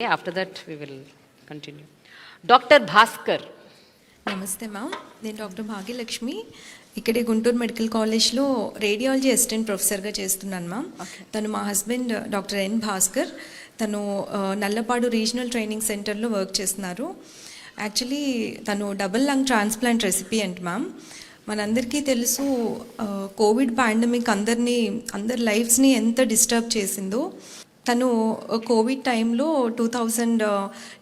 After that, we will continue. Dr. Bhaskar. నమస్తే ma'am నేను doctor Bhagyalakshmi. ఇక్కడే గుంటూరు మెడికల్ కాలేజ్లో రేడియాలజీ అసిస్టెంట్ ప్రొఫెసర్గా చేస్తున్నాను మ్యామ్ తను మా హస్బెండ్ డాక్టర్ ఎన్ భాస్కర్. తను నల్లపాడు రీజనల్ ట్రైనింగ్ సెంటర్లో వర్క్ చేస్తున్నారు. యాక్చువల్లీ తను డబుల్ లంగ్ ట్రాన్స్ప్లాంట్ రెసిపీ అంట మ్యామ్ మనందరికీ తెలుసు కోవిడ్ పాండమిక్ అందరినీ అందరి లైఫ్స్ని ఎంత డిస్టర్బ్ చేసిందో. తను కోవిడ్ టైంలో two thousand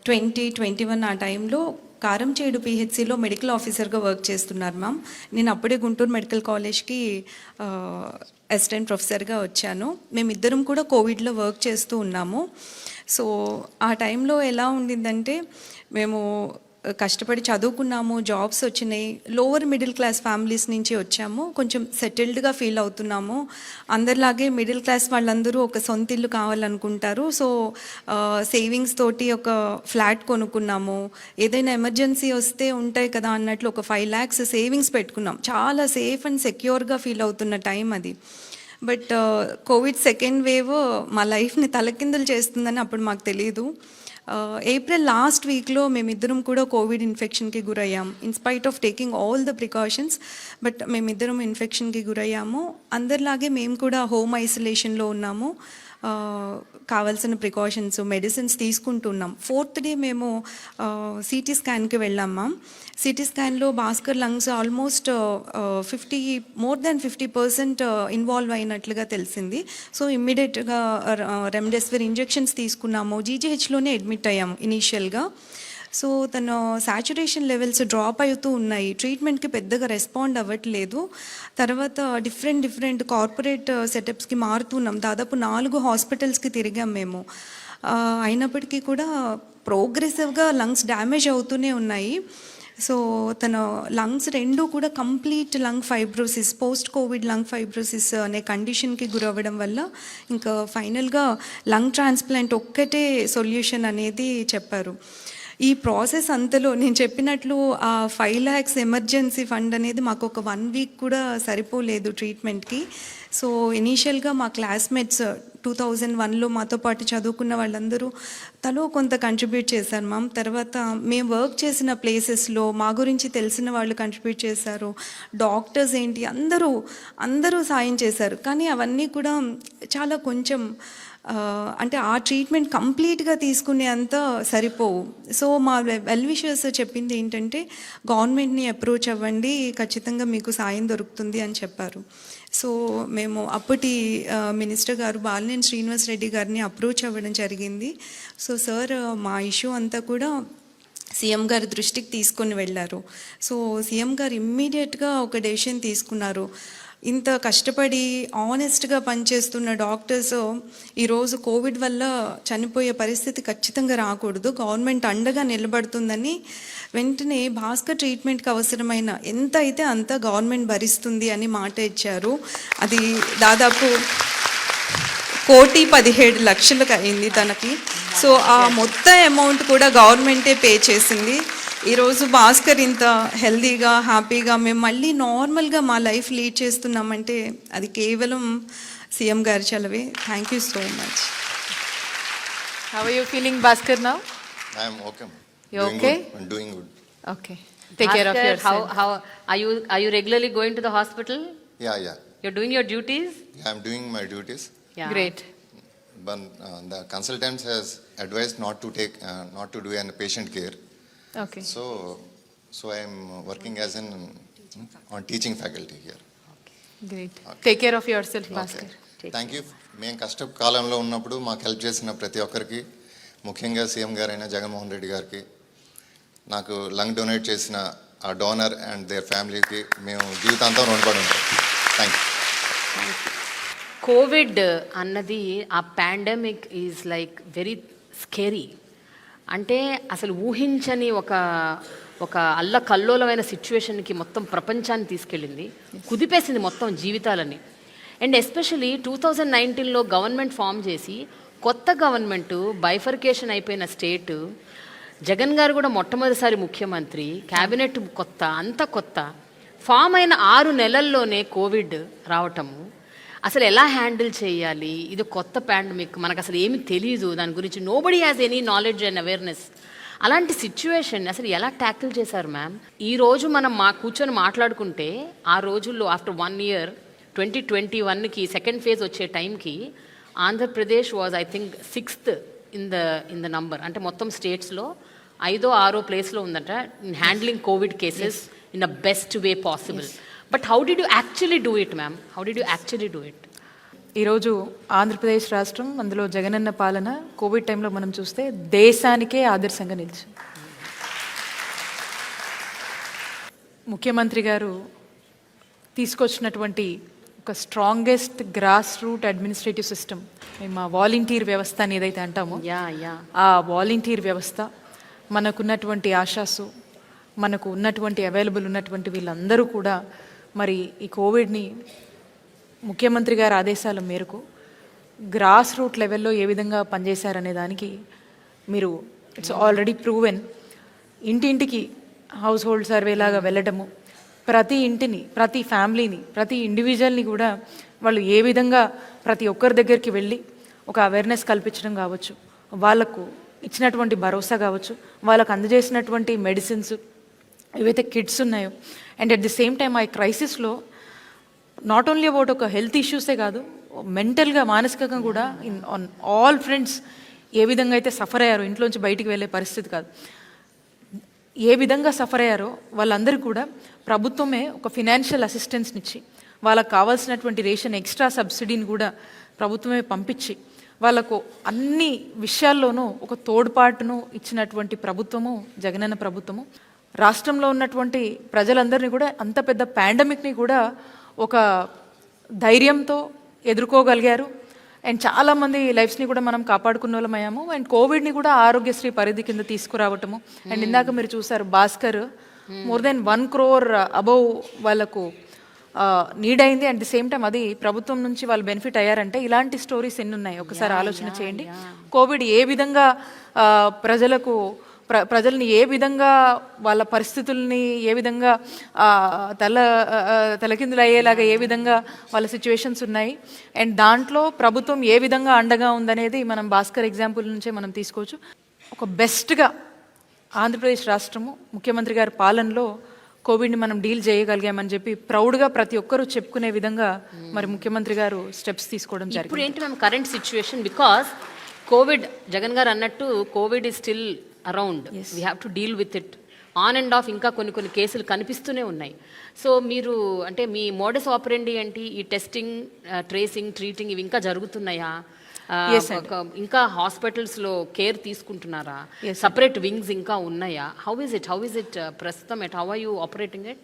twenty twenty one ఆ టైంలో కారంచేడు పిహెచ్సిలో మెడికల్ ఆఫీసర్గా వర్క్ చేస్తున్నారు మ్యామ్. నేను అప్పుడే గుంటూరు మెడికల్ కాలేజ్కి అసిస్టెంట్ ప్రొఫెసర్గా వచ్చాను. మేమిద్దరం కూడా కోవిడ్లో వర్క్ చేస్తూ ఉన్నాము. సో ఆ టైంలో ఎలా ఉండిందంటే మేము కష్టపడి చదువుకున్నాము జాబ్స్ వచ్చినాయి. లోవర్ మిడిల్ క్లాస్ ఫ్యామిలీస్ నుంచి వచ్చాము. కొంచెం సెటిల్డ్గా ఫీల్ అవుతున్నాము. అందరిలాగే మిడిల్ క్లాస్ వాళ్ళందరూ ఒక సొంత ఇల్లు కావాలనుకుంటారు. సో సేవింగ్స్ తోటి ఒక ఫ్లాట్ కొనుక్కున్నాము. ఏదైనా ఎమర్జెన్సీ వస్తే ఉంటాయి కదా అన్నట్లు ఒక ఫైవ్ ల్యాక్స్ సేవింగ్స్ పెట్టుకున్నాం. చాలా సేఫ్ అండ్ సెక్యూర్గా ఫీల్ అవుతున్న టైం అది. బట్ కోవిడ్ సెకండ్ వేవ్ మా లైఫ్ని తలకిందులు చేస్తుందని అప్పుడు మాకు తెలియదు ఏప్రిల్ లాస్ట్ వీక్లో మేమిద్దరం కూడా కోవిడ్ ఇన్ఫెక్షన్కి గురయ్యాం. Inspite of taking all the precautions but మేమిద్దరం ఇన్ఫెక్షన్కి గురయ్యాము. అందరిలాగే మేము కూడా హోమ్ ఐసోలేషన్లో ఉన్నాము. కావాల్సిన ప్రికాషన్స్ మెడిసిన్స్ తీసుకుంటున్నాం. ఫోర్త్ డే మేము సిటీ స్కాన్కి వెళ్ళాం ma'am CT స్కాన్లో Bhaskar lungs almost fifty more than fifty percent involve అయినట్లుగా తెలిసింది. సో ఇమ్మీడియట్గా రెమ్డెసివిర్ ఇంజెక్షన్స్ తీసుకున్నాము. జీజీహెచ్లోనే అడ్మిట్ అయ్యాము ఇనీషియల్గా సో తన సాచురేషన్ లెవెల్స్ డ్రాప్ అవుతూ ఉన్నాయి. ట్రీట్మెంట్కి పెద్దగా రెస్పాండ్ అవ్వట్లేదు. తర్వాత డిఫరెంట్ డిఫరెంట్ కార్పొరేట్ సెటప్స్కి మారుతున్నాం. దాదాపు నాలుగు హాస్పిటల్స్కి తిరిగాం మేము. అయినప్పటికీ కూడా ప్రోగ్రెసివ్గా లంగ్స్ డ్యామేజ్ అవుతూనే ఉన్నాయి. సో తన లంగ్స్ రెండు కూడా complete lung fibrosis post COVID lung fibrosis అనే కండిషన్కి గురవ్వడం వల్ల ఇంకా ఫైనల్గా లంగ్ ట్రాన్స్ప్లాంట్ ఒక్కటే సొల్యూషన్ అనేది చెప్పారు. ఈ ప్రాసెస్ అంతలో నేను చెప్పినట్లు ఆ ఫైవ్ ల్యాక్స్ ఎమర్జెన్సీ ఫండ్ అనేది మాకు ఒక వన్ వీక్ కూడా సరిపోలేదు ట్రీట్మెంట్కి. సో ఇనీషియల్గా మా క్లాస్మేట్స్ టూ థౌజండ్ వన్లో మాతో పాటు చదువుకున్న వాళ్ళందరూ తలో కొంత కంట్రిబ్యూట్ చేశారు మ్యామ్. తర్వాత మేము వర్క్ చేసిన ప్లేసెస్లో మా గురించి తెలిసిన వాళ్ళు కంట్రిబ్యూట్ చేశారు. డాక్టర్స్ ఏంటి? అందరూ అందరూ సాయం చేశారు. కానీ అవన్నీ కూడా చాలా కొంచెం అంటే ఆ ట్రీట్మెంట్ కంప్లీట్గా తీసుకునే అంత సరిపోవు. సో మా వెల్ విషర్స్ చెప్పింది ఏంటంటే గవర్నమెంట్ని అప్రోచ్ అవ్వండి ఖచ్చితంగా మీకు సాయం దొరుకుతుంది అని చెప్పారు. సో మేము అప్పటి మినిస్టర్ గారు బాలినేని శ్రీనివాస్ రెడ్డి గారిని అప్రోచ్ అవ్వడం జరిగింది. సో సార్ మా ఇష్యూ అంతా కూడా సీఎం గారి దృష్టికి తీసుకొని వెళ్ళారు. సో సీఎం గారు ఇమ్మీడియట్గా ఒక డెసిషన్ తీసుకున్నారు. ఇంత కష్టపడి ఆనెస్ట్గా పనిచేస్తున్న డాక్టర్స్ ఈరోజు కోవిడ్ వల్ల చనిపోయే పరిస్థితి ఖచ్చితంగా రాకూడదు. గవర్నమెంట్ అండగా నిలబడుతుందని వెంటనే భాస్కర్ ట్రీట్మెంట్కి అవసరమైన ఎంత అయితే అంత గవర్నమెంట్ భరిస్తుంది అని మాట ఇచ్చారు. అది దాదాపు కోటి పదిహేడు లక్షలకు అయింది తనకి. సో ఆ మొత్తం అమౌంట్ కూడా గవర్నమెంటే పే చేసింది. ఈరోజు భాస్కర్ ఇంత హెల్దీగా హ్యాపీగా మేము మళ్ళీ నార్మల్గా మా లైఫ్ లీడ్ చేస్తున్నామంటే అది కేవలం సీఎం గారి చలవే. Thank you so much how you feeling Bhaskar now okay okay doing okay regularly going to the hospital yeah yeah you are doing duties my duties yeah consultants advice not patient care Okay. So, so I am working as an on teaching faculty here. Great. Take care of yourself, Bhaskar. Thank you మేము కష్ట కాలంలో ఉన్నప్పుడు మాకు help చేసిన ప్రతి ఒక్కరికి ముఖ్యంగా CM గారైన జగన్మోహన్ రెడ్డి గారికి నాకు లంగ్ డొనేట్ చేసిన ఆ డోనర్ అండ్ దేర్ ఫ్యామిలీకి మేము జీవితాంతం రుణపడి ఉంటాం థ్యాంక్ యూ కోవిడ్ అన్నది ఆ pandemic is like very scary అంటే అసలు ఊహించని ఒక ఒక అల్ల కల్లోలమైన సిచ్యువేషన్కి మొత్తం ప్రపంచాన్ని తీసుకెళ్ళింది. కుదిపేసింది మొత్తం జీవితాలని. అండ్ ఎస్పెషలీ టూ థౌజండ్ నైన్టీన్లో గవర్నమెంట్ ఫామ్ చేసి కొత్త గవర్నమెంట్ బైఫర్కేషన్ అయిపోయిన స్టేట్ జగన్ గారు కూడా మొట్టమొదటిసారి ముఖ్యమంత్రి క్యాబినెట్ కొత్త అంత కొత్త. ఫామ్ అయిన ఆరు నెలల్లోనే కోవిడ్ రావటము. అసలు ఎలా హ్యాండిల్ చేయాలి? ఇది కొత్త పాండమిక్ మనకు అసలు ఏమి తెలియదు దాని గురించి nobody has any knowledge and awareness అలాంటి సిచ్యువేషన్ అసలు ఎలా ట్యాకిల్ చేశారు మ్యామ్ ఈ రోజు మనం మా కూర్చొని మాట్లాడుకుంటే ఆ రోజుల్లో after one year twenty twenty వన్కి సెకండ్ ఫేజ్ వచ్చే టైంకి Andhra Pradesh was I think sixth in the in the number అంటే మొత్తం స్టేట్స్లో ఐదో ఆరో ప్లేస్లో ఉందట handling covid cases in the best way possible but how did you actually do it ma'am how did you actually do it ఈరోజు ఆంధ్రప్రదేశ్ రాష్ట్రం అందులో జగనన్న పాలన కోవిడ్ టైంలో మనం చూస్తే దేశానికే ఆదర్శంగా నిలిచింది. ముఖ్యమంత్రి గారు తీసుకొచ్చినటువంటి ఒక strongest grass root administrative system మేము ఆ వాలంటీర్ వ్యవస్థ అని ఏదైతే అంటామో యా యా ఆ వాలంటీర్ వ్యవస్థ మనకున్నటువంటి ఆశాసు మనకు ఉన్నటువంటి అవైలబుల్ ఉన్నటువంటి వీళ్ళందరూ కూడా మరి ఈ కోవిడ్ని ముఖ్యమంత్రి గారి ఆదేశాల మేరకు గ్రాస్ రూట్ లెవెల్లో ఏ విధంగా పనిచేశారనే దానికి మీరు ఇట్స్ ఆల్రెడీ ప్రూవెన్ ఇంటింటికి హౌస్ హోల్డ్ సర్వే లాగా వెళ్ళడము ప్రతి ఇంటిని ప్రతి ఫ్యామిలీని ప్రతి ఇండివిజువల్ని కూడా వాళ్ళు ఏ విధంగా ప్రతి ఒక్కరి దగ్గరికి వెళ్ళి ఒక అవేర్నెస్ కల్పించడం కావచ్చు వాళ్ళకు ఇచ్చినటువంటి భరోసా కావచ్చు వాళ్ళకు అందజేసినటువంటి మెడిసిన్స్ ఏవైతే కిట్స్ ఉన్నాయో. And at the same time ఆ క్రైసిస్లో నాట్ ఓన్లీ అబౌట్ ఒక హెల్త్ ఇష్యూసే కాదు మెంటల్గా మానసికంగా కూడా ఇన్ ఆన్ ఆల్ ఫ్రెండ్స్ ఏ విధంగా అయితే సఫర్ అయ్యారో ఇంట్లోంచి బయటికి వెళ్ళే పరిస్థితి కాదు. ఏ విధంగా సఫర్ అయ్యారో వాళ్ళందరికీ కూడా ప్రభుత్వమే ఒక ఫినాన్షియల్ అసిస్టెన్స్ని ఇచ్చి వాళ్ళకి కావాల్సినటువంటి రేషన్ ఎక్స్ట్రా సబ్సిడీని కూడా ప్రభుత్వమే పంపించి వాళ్ళకు అన్ని విషయాల్లోనూ ఒక తోడ్పాటును ఇచ్చినటువంటి ప్రభుత్వము జగనన్న ప్రభుత్వము. రాష్ట్రంలో ఉన్నటువంటి ప్రజలందరినీ కూడా అంత పెద్ద పాండమిక్ని కూడా ఒక ధైర్యంతో ఎదుర్కోగలిగారు. అండ్ చాలామంది లైఫ్స్ని కూడా మనం కాపాడుకున్న వాళ్ళమయ్యాము అండ్ కోవిడ్ని కూడా ఆరోగ్యశ్రీ పరిధి కింద తీసుకురావటము. అండ్ ఇందాక మీరు చూసారు Bhaskar. More than one crore above వాళ్ళకు నీడ్ అయింది అట్ ది సేమ్ టైం అది ప్రభుత్వం నుంచి వాళ్ళు బెనిఫిట్ అయ్యారంటే ఇలాంటి స్టోరీస్ ఎన్ని ఉన్నాయి ఒకసారి ఆలోచన చేయండి. కోవిడ్ ఏ విధంగా ప్రజలకు ప్ర ప్రజల్ని ఏ విధంగా వాళ్ళ పరిస్థితుల్ని ఏ విధంగా తల తలకిందులు అయ్యేలాగా ఏ విధంగా వాళ్ళ సిచ్యువేషన్స్ ఉన్నాయి. అండ్ దాంట్లో ప్రభుత్వం ఏ విధంగా అండగా ఉందనేది మనం భాస్కర్ ఎగ్జాంపుల్ నుంచే మనం తీసుకోవచ్చు. ఒక బెస్ట్గా ఆంధ్రప్రదేశ్ రాష్ట్రము ముఖ్యమంత్రి గారి పాలనలో కోవిడ్ని మనం డీల్ చేయగలిగామని చెప్పి ప్రౌడ్గా ప్రతి ఒక్కరూ చెప్పుకునే విధంగా మరి ముఖ్యమంత్రి గారు స్టెప్స్ తీసుకోవడం జరిగింది. ఇప్పుడు ఏంటి మేము current situation? Because COVID Jagan గారు అన్నట్టు COVID is still around we have to deal with it on and off ఇంకా కొన్ని కొన్ని కేసులు కనిపిస్తూనే ఉన్నాయి. సో మీరు అంటే మీ మోడస్ ఆపరెండి ఏంటి? ఈ టెస్టింగ్ ట్రేసింగ్ ట్రీటింగ్ ఇవి ఇంకా జరుగుతున్నాయా? ఒక- ఇంకా హాస్పిటల్స్లో కేర్ తీసుకుంటున్నారా? సపరేట్ వింగ్స్ ఇంకా ఉన్నాయా? How is it how is it ప్రస్తుతం at how are you operating it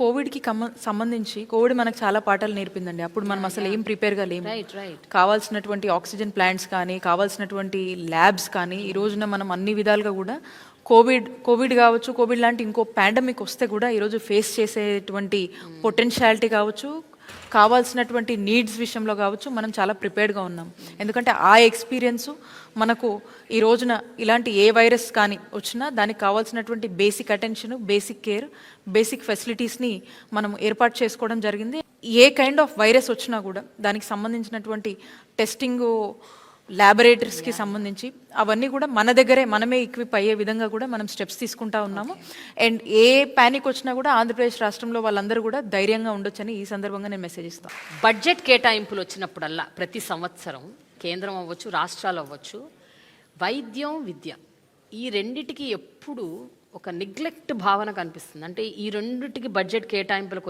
కోవిడ్కి సంబంధించి కోవిడ్ మనకు చాలా పాఠాలు నేర్పిందండి. అప్పుడు మనం అసలు ఏం ప్రిపేర్గా లేము. రైట్ రైట్ కావాల్సినటువంటి ఆక్సిజన్ ప్లాంట్స్ కానీ కావాల్సినటువంటి ల్యాబ్స్ కానీ ఈ రోజున మనం అన్ని విధాలుగా కూడా కోవిడ్ కోవిడ్ కావచ్చు కోవిడ్ లాంటి ఇంకో పాండమిక్ వస్తే కూడా ఈరోజు ఫేస్ చేసేటువంటి పొటెన్షియాలిటీ కావచ్చు కావాల్సినటువంటి నీడ్స్ విషయంలో కావచ్చు మనం చాలా ప్రిపేర్డ్గా ఉన్నాం. ఎందుకంటే ఆ ఎక్స్పీరియన్స్ మనకు ఈ రోజున ఇలాంటి ఏ వైరస్ కానీ వచ్చినా దానికి కావాల్సినటువంటి basic attention basic care basic ఫెసిలిటీస్ని మనం ఏర్పాటు చేసుకోవడం జరిగింది. ఏ కైండ్ ఆఫ్ వైరస్ వచ్చినా కూడా దానికి సంబంధించినటువంటి టెస్టింగ్ ల్యాబొరేటరీస్కి సంబంధించి అవన్నీ కూడా మన దగ్గరే మనమే ఎక్విప్ అయ్యే విధంగా కూడా మనం స్టెప్స్ తీసుకుంటా ఉన్నాము. అండ్ ఏ ప్యానిక్ వచ్చినా కూడా ఆంధ్రప్రదేశ్ రాష్ట్రంలో వాళ్ళందరూ కూడా ధైర్యంగా ఉండొచ్చని ఈ సందర్భంగా నేను మెసేజ్ ఇస్తాను. బడ్జెట్ కేటాయింపులు వచ్చినప్పుడల్లా ప్రతి సంవత్సరం కేంద్రం అవ్వచ్చు రాష్ట్రాలు అవ్వచ్చు వైద్యం విద్య ఈ రెండిటికి ఎప్పుడు ఒక నిగ్లెక్ట్ భావన కనిపిస్తుంది. అంటే ఈ రెండిటికి బడ్జెట్ కేటాయింపులకు